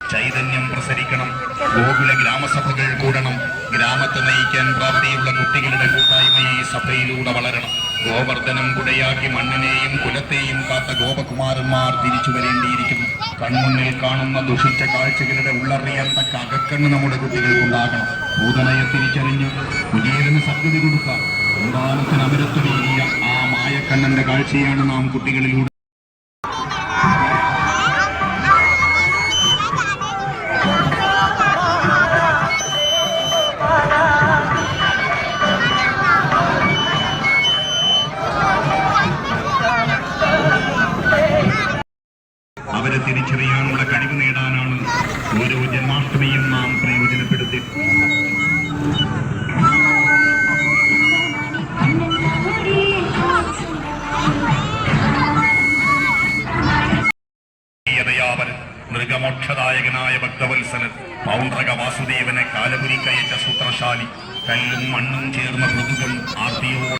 ചൈതന്യം പ്രസരിക്കണം. ഗോകുല ഗ്രാമസഭകൾ കൂടണം. ഗ്രാമത്തെ നയിക്കാൻ പ്രാപ്തിയുള്ള കുട്ടികളുടെ കൂട്ടായ്മ ഈ സഭയിലൂടെ വളരണം. ഗോവർദ്ധനം കുടയാക്കി മണ്ണിനെയും കുലത്തെയും കാത്ത ഗോപകുമാരന്മാർ തിരിച്ചു വരേണ്ടിയിരിക്കുന്നു. കൺമുന്നിൽ കാണുന്ന ദുഷിച്ച കാഴ്ചകളുടെ ഉള്ളറിയാത്തക്ക അകക്കണ്ണ് നമ്മുടെ കുട്ടികൾക്കുണ്ടാകണം. ഭൂതനയെ തിരിച്ചറിഞ്ഞ് കുലീരന് സദ്ഗതി കൊടുക്കാം. സന്താനത്തിന് അമരത്വമേകിയ ആ മായക്കണ്ണന്റെ കാഴ്ചയാണ് നാം കുട്ടികളിലൂടെ തിരിച്ചറിയാനുള്ള കഴിവ് നേടാനാണ് ഓരോ ജന്മാഷ്ടമിയും നാം പ്രയോജനപ്പെടുത്തി. മൃഗമോക്ഷദായകനായ ഭക്തവത്സലൻ പൗണ്ഡ്രക വാസുദേവനെ കാലപുരി കയറ്റ സൂത്രശാലി കല്ലും മണ്ണും ചേർന്ന മൃദുകൾ ആർത്തിയോടെ